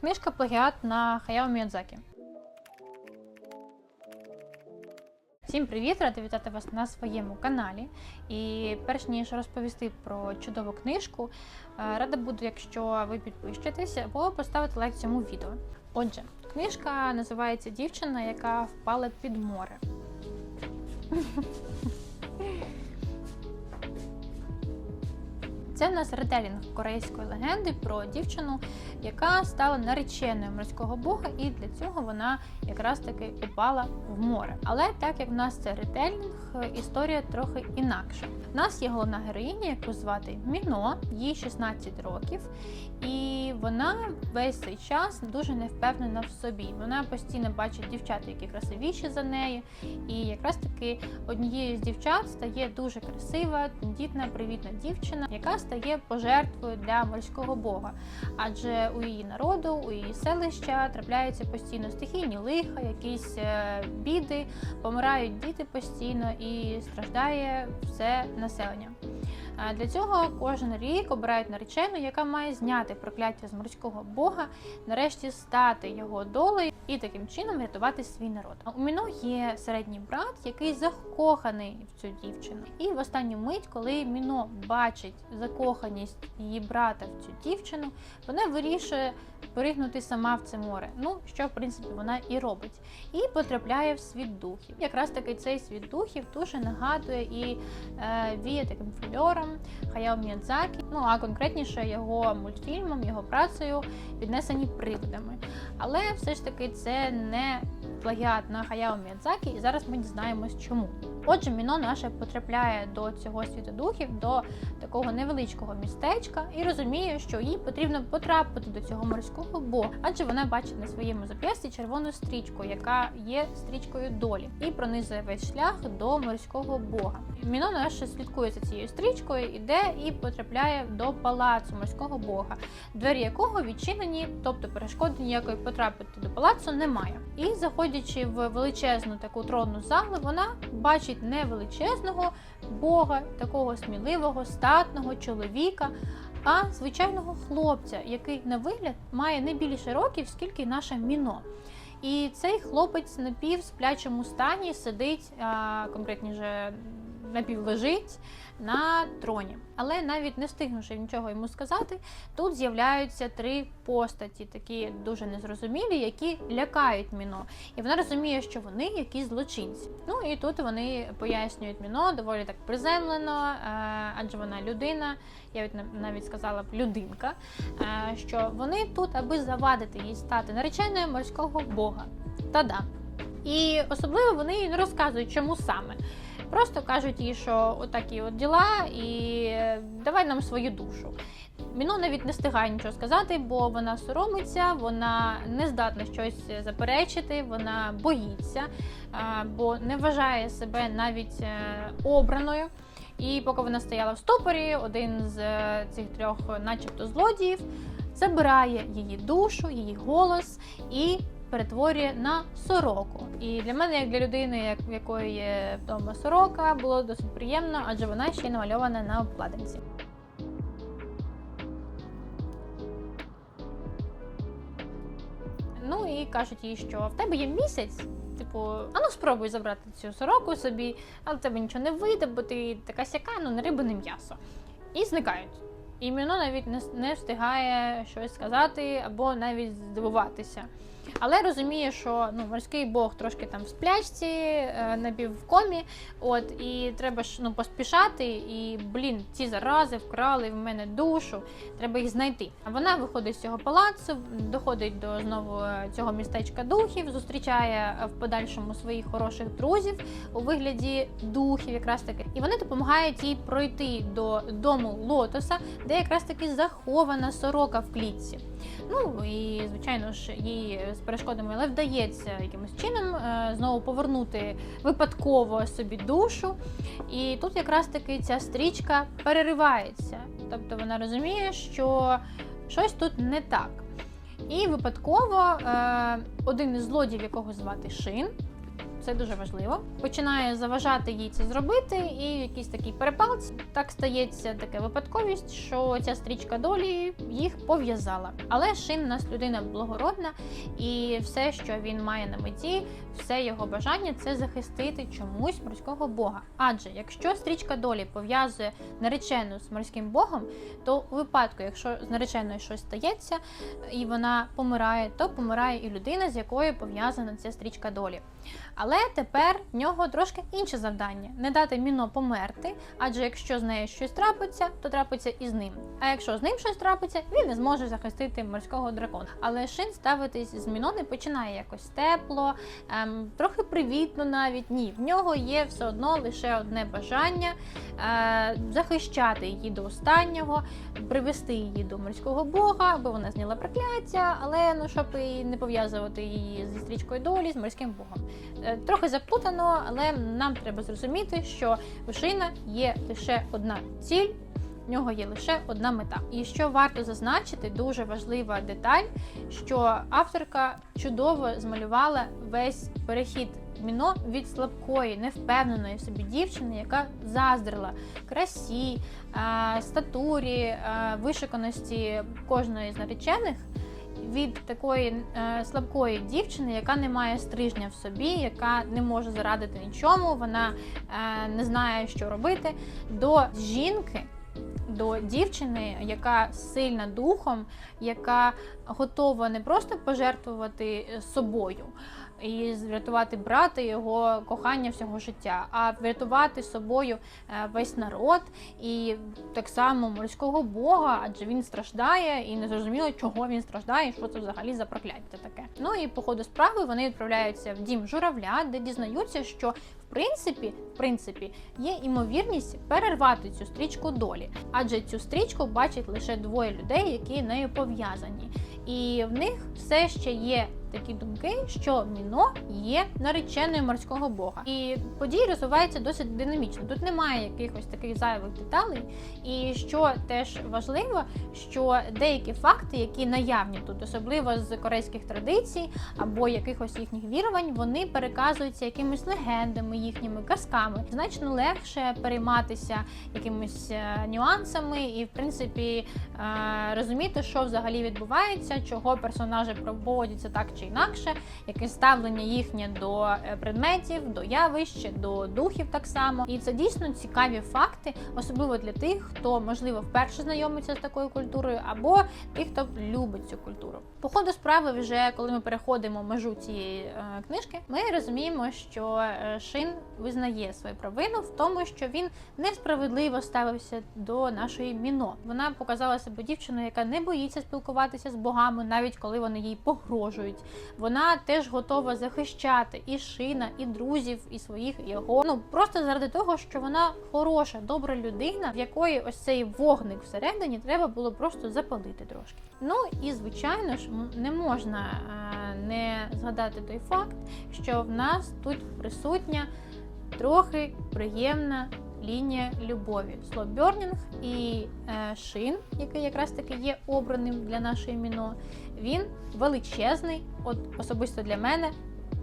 Книжка плагіат на Хаяо Міядзакі. Всім привіт! Рада вітати вас на своєму каналі. І перш ніж розповісти про чудову книжку, е, рада буду, якщо ви підпишетесь або поставите лайк цьому відео. Отже, книжка називається Дівчина, яка впала під море. Це в нас ретелінг корейської легенди про дівчину, яка стала нареченою морського бога, і для цього вона якраз таки упала в море. Але так як в нас це ретелінг, історія трохи інакша. У нас є головна героїня, яку звати Міно, їй 16 років, і вона весь цей час дуже невпевнена в собі. Вона постійно бачить дівчат, які красивіші за неї, і якраз таки однією з дівчат стає дуже красива, тендітна, привітна дівчина, яка стає пожертвою для морського бога. Адже у її народу, у її селища трапляються постійно стихійні лиха, якісь е, біди, помирають діти постійно і страждає все населення. Для цього кожен рік обирають наречену, яка має зняти прокляття з морського бога, нарешті стати його долею і таким чином врятувати свій народ. У Міно є середній брат, який закоханий в цю дівчину. І в останню мить, коли Міно бачить закоханість її брата в цю дівчину, вона вирішує поригнути сама в це море. Ну що в принципі вона і робить, і потрапляє в світ духів. Якраз таки цей світ духів дуже нагадує і е, віє таким фольором Хаяо Міядзакі, ну а конкретніше його мультфільмом, його працею віднесені привидами. Але все ж таки це не плагіат на Хаяо Міядзакі, і зараз ми дізнаємось чому. Отже, Міно наше потрапляє до цього світу духів, до такого невеличкого містечка, і розуміє, що їй потрібно потрапити до цього морського бога, адже вона бачить на своєму зап'ясті червону стрічку, яка є стрічкою долі, і пронизує весь шлях до морського бога. Міно наше слідкує за цією стрічкою, іде і потрапляє до палацу морського бога, двері якого відчинені, тобто перешкоди ніякої потрапити до палацу немає. І заходячи в величезну таку тронну залу, вона бачить не величезного бога, такого сміливого, статного чоловіка, а звичайного хлопця, який на вигляд має не більше років, скільки й наша міно. І цей хлопець на півсплячому стані сидить, а, конкретніше напівлежить на троні. Але навіть не встигнувши нічого йому сказати, тут з'являються три постаті, такі дуже незрозумілі, які лякають Міно. І вона розуміє, що вони якісь злочинці. Ну і тут вони пояснюють Міно доволі так приземлено, е, адже вона людина, я навіть сказала б людинка, е, що вони тут, аби завадити їй стати нареченою морського бога. Та-да. І особливо вони не розказують, чому саме. Просто кажуть їй, що отакі от діла, і е, давай нам свою душу. Міно навіть не встигає нічого сказати, бо вона соромиться, вона не здатна щось заперечити, вона боїться, бо не вважає себе навіть е, обраною. І поки вона стояла в стопорі, один з е, цих трьох, начебто, злодіїв, забирає її душу, її голос і перетворює на сороку. І для мене, як для людини, як в якої є вдома сорока, було досить приємно, адже вона ще й намальована на обкладинці. Ну і кажуть їй, що в тебе є місяць. Типу, а ну спробуй забрати цю сороку собі, але в тебе нічого не вийде, бо ти така сяка, ну не риба, не м'ясо. І зникають. І Міно навіть не, встигає щось сказати або навіть здивуватися. Але розуміє, що ну, морський бог трошки там в сплячці, е, напівкомі, от, і треба ж ну, поспішати, і, блін, ці зарази вкрали в мене душу, треба їх знайти. А вона виходить з цього палацу, доходить до знову е, цього містечка духів, зустрічає е, в подальшому своїх хороших друзів у вигляді духів, якраз таки. І вони допомагають їй пройти до дому лотоса, де якраз таки захована сорока в клітці. Ну і звичайно ж, їй з перешкодами, але вдається якимось чином е, знову повернути випадково собі душу. І тут якраз таки ця стрічка переривається. Тобто вона розуміє, що щось тут не так. І випадково е, один із злодіїв, якого звати Шин, це дуже важливо. Починає заважати їй це зробити, і в якійсь такій перепалці так стається така випадковість, що ця стрічка долі їх пов'язала. Але Шин нас людина благородна, і все, що він має на меті, все його бажання це захистити чомусь морського бога. Адже якщо стрічка долі пов'язує наречену з морським богом, то у випадку, якщо з нареченою щось стається і вона помирає, то помирає і людина, з якою пов'язана ця стрічка долі. Але тепер в нього трошки інше завдання не дати міно померти, адже якщо з нею щось трапиться, то трапиться і з ним. А якщо з ним щось трапиться, він не зможе захистити морського дракона. Але шин ставитись з міно не починає якось тепло, ем, трохи привітно навіть. Ні, в нього є все одно лише одне бажання е, захищати її до останнього, привести її до морського бога, аби вона зняла прокляття, але ну щоб і не пов'язувати її зі стрічкою долі з морським богом. Е, Трохи заплутано, але нам треба зрозуміти, що у Шина є лише одна ціль. В нього є лише одна мета. І що варто зазначити, дуже важлива деталь, що авторка чудово змалювала весь перехід міно від слабкої, невпевненої собі дівчини, яка заздрила красі, статурі, вишиканості кожної з наречених. Від такої е, слабкої дівчини, яка не має стрижня в собі, яка не може зарадити нічому, вона е, не знає, що робити, до жінки, до дівчини, яка сильна духом, яка готова не просто пожертвувати е, собою і врятувати брата, його кохання всього життя, а врятувати собою е, весь народ і так само морського бога, адже він страждає, і не зрозуміло, чого він страждає, і що це взагалі за прокляття таке. Ну і по ходу справи вони відправляються в дім журавля, де дізнаються, що в принципі, в принципі, є імовірність перервати цю стрічку долі, адже цю стрічку бачать лише двоє людей, які нею пов'язані. І в них все ще є такі думки, що Міно є нареченою морського бога. І події розвиваються досить динамічно. Тут немає якихось таких зайвих деталей. І що теж важливо, що деякі факти, які наявні тут, особливо з корейських традицій або якихось їхніх вірувань, вони переказуються якимись легендами, їхніми казками. Значно легше перейматися якимись е, нюансами і, в принципі, е, розуміти, що взагалі відбувається, чого персонажі проводяться так чи інакше, яке ставлення їхнє до е, предметів, до явищ, до духів так само. І це дійсно цікаві факти, особливо для тих, хто можливо вперше знайомиться з такою культурою, або тих, хто любить цю культуру. По ходу справи, вже коли ми переходимо межу цієї е, книжки, ми розуміємо, що е, Шин визнає свою провину в тому, що він несправедливо ставився до нашої міно. Вона показала себе дівчиною, яка не боїться спілкуватися з богами, навіть коли вони їй погрожують. Вона теж готова захищати і шина, і друзів, і своїх його. Ну просто заради того, що вона хороша, добра людина, в якої ось цей вогник всередині треба було просто запалити трошки. Ну і звичайно ж не можна е, не згадати той факт, що в нас тут присутня трохи приємна лінія любові. Слобернінг і е, Шин, який якраз таки є обраним для нашої міно, він величезний, от особисто для мене,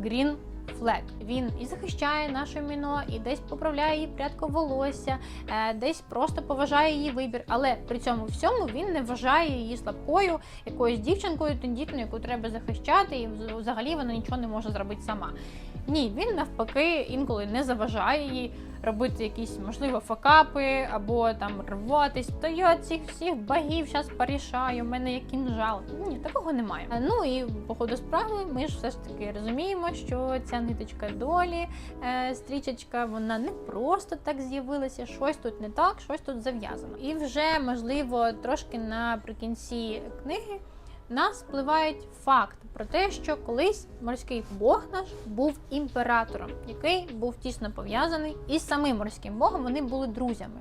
Green Flag. Він і захищає наше міно, і десь поправляє її прядко волосся, е, десь просто поважає її вибір. Але при цьому всьому він не вважає її слабкою, якоюсь дівчинкою, тендітною, яку треба захищати, і взагалі вона нічого не може зробити сама. Ні, він навпаки інколи не заважає їй робити якісь, можливо, факапи або там рватись. То я цих всіх богів зараз порішаю, в мене є кінжал. Ні, такого немає. Е, Ну і по ходу справи ми ж все ж таки розуміємо, що ця ниточка долі, е, стрічечка, вона не просто так з'явилася, щось тут не так, щось тут зав'язано. І вже можливо трошки наприкінці книги. Нас впливають факт про те, що колись морський бог наш був імператором, який був тісно пов'язаний із самим морським богом. Вони були друзями.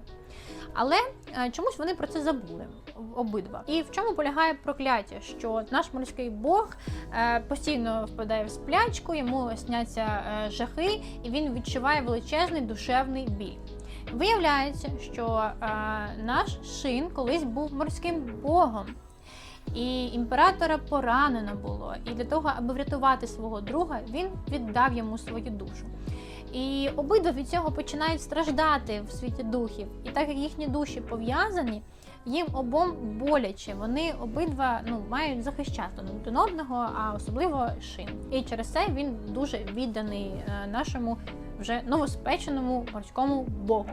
Але е, чомусь вони про це забули об- обидва. І в чому полягає прокляття? Що наш морський бог е, постійно впадає в сплячку, йому сняться е, жахи, і він відчуває величезний душевний біль. Виявляється, що наш шин колись був морським богом. І імператора поранено було. І для того, аби врятувати свого друга, він віддав йому свою душу. І обидва від цього починають страждати в світі духів. І так як їхні душі пов'язані, їм обом боляче. Вони обидва ну, мають захищати один одного, а особливо шин. І через це він дуже відданий е, нашому вже новоспеченому морському богу.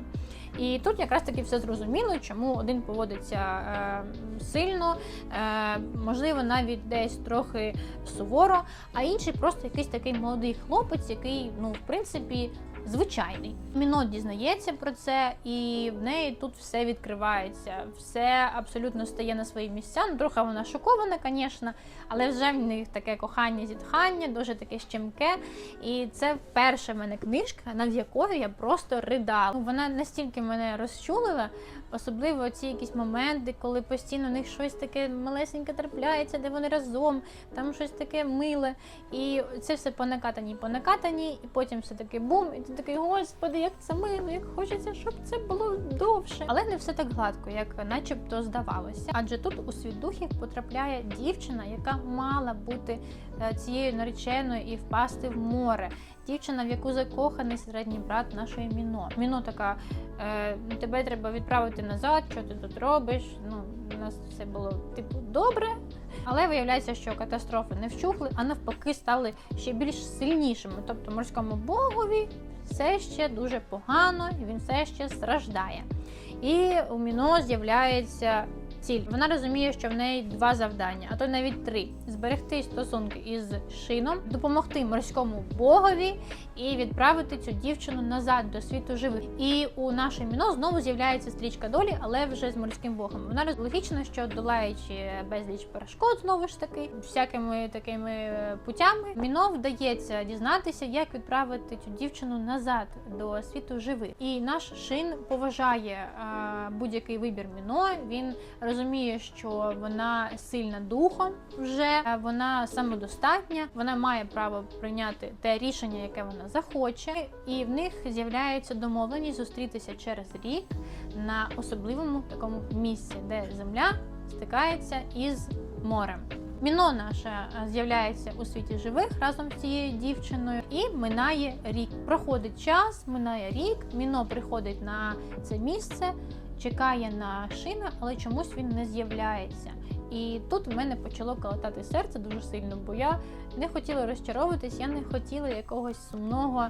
І тут якраз таки все зрозуміло, чому один поводиться е, сильно, е, можливо, навіть десь трохи суворо, а інший просто якийсь такий молодий хлопець, який, ну, в принципі, звичайний. Міно дізнається про це, і в неї тут все відкривається, все абсолютно стає на свої місця. Ну, трохи вона шокована, звісно, але вже в них таке кохання, зітхання, дуже таке щемке. І це перша в мене книжка, над якою я просто ридала. Ну, Вона настільки мене розчулила, особливо ці якісь моменти, коли постійно у них щось таке малесеньке трапляється, де вони разом, там щось таке миле. І це все по накатаній, по накатаній, і потім все таки бум, і ти такий, господи, як це мило, як хочеться, щоб це було довше. Але не все так гладко, як начебто здавалося. Адже тут у світ духів потрапляє дівчина, яка мала бути е, цією нареченою і впасти в море. Дівчина, в яку закоханий середній брат нашої Міно. Міно така, е, тебе треба відправити назад, що ти тут робиш. Ну, у нас все було типу добре. Але виявляється, що катастрофи не вщухли, а навпаки стали ще більш сильнішими. Тобто морському богові все ще дуже погано, і він все ще страждає. І у Міно з'являється ціль. Вона розуміє, що в неї два завдання, а то навіть три: зберегти стосунки із шином, допомогти морському богові і відправити цю дівчину назад до світу живих. І у нашої Міно знову з'являється стрічка долі, але вже з морським богом. Вона логічно, що долаючи безліч перешкод, знову ж таки, всякими такими е, путями, Міно вдається дізнатися, як відправити цю дівчину назад до світу живих. І наш шин поважає е, будь-який вибір Міно. Він розуміє, що вона сильна духом вже вона самодостатня, вона має право прийняти те рішення, яке вона захоче, і в них з'являється домовленість зустрітися через рік на особливому такому місці, де земля стикається із морем. Міно наша е, з'являється у світі живих разом з цією дівчиною, і минає рік. Проходить час, минає рік. Міно приходить на це місце, чекає на шина, але чомусь він не з'являється. І тут в мене почало калатати серце дуже сильно, бо я не хотіла розчаровуватись, я не хотіла якогось сумного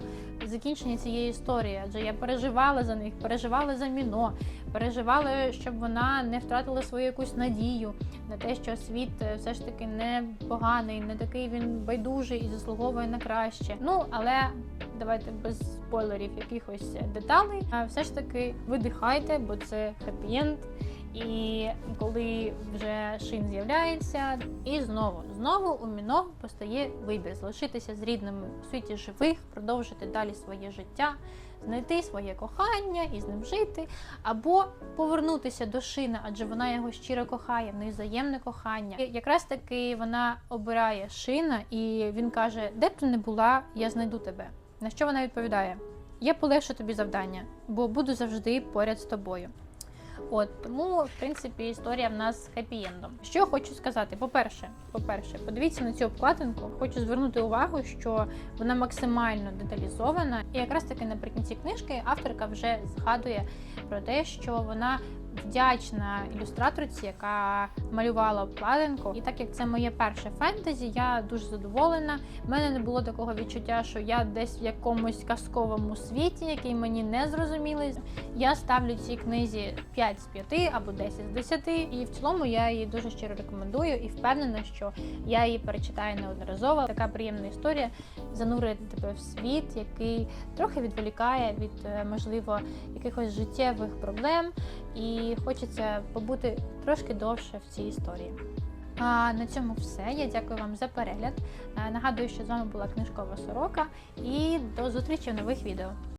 закінчення цієї історії. Адже я переживала за них, переживала за міно, переживала, щоб вона не втратила свою якусь надію на те, що світ е, все ж таки не поганий, не такий він байдужий і заслуговує на краще. Ну але давайте без спойлерів якихось деталей. А все ж таки видихайте, бо це хеппі-енд. І коли вже шин з'являється, і знову знову у Міно постає вибір залишитися з рідними у світі живих, продовжити далі своє життя, знайти своє кохання і з ним жити, або повернутися до шина, адже вона його щиро кохає, в них взаємне кохання. І якраз таки вона обирає шина, і він каже: Де б ти не була, я знайду тебе. На що вона відповідає? Я полегшу тобі завдання, бо буду завжди поряд з тобою. От тому, в принципі, історія в нас з хеппі-ендом. Що хочу сказати? По-перше, по-перше, подивіться на цю обкладинку. Хочу звернути увагу, що вона максимально деталізована, і якраз таки наприкінці книжки авторка вже згадує про те, що вона вдячна ілюстраторці, яка малювала обкладинку. І так як це моє перше фентезі, я дуже задоволена. У мене не було такого відчуття, що я десь в якомусь казковому світі, який мені не зрозумілий. Я ставлю цій книзі 5 з 5 або 10 з 10. І в цілому я її дуже щиро рекомендую і впевнена, що я її перечитаю неодноразово. Така приємна історія занурює тебе в світ, який трохи відволікає від е, можливо якихось життєвих проблем, і хочеться побути трошки довше в цій історії. А на цьому все. Я дякую вам за перегляд. Е, Нагадую, що з вами була книжкова сорока, і до зустрічі в нових відео.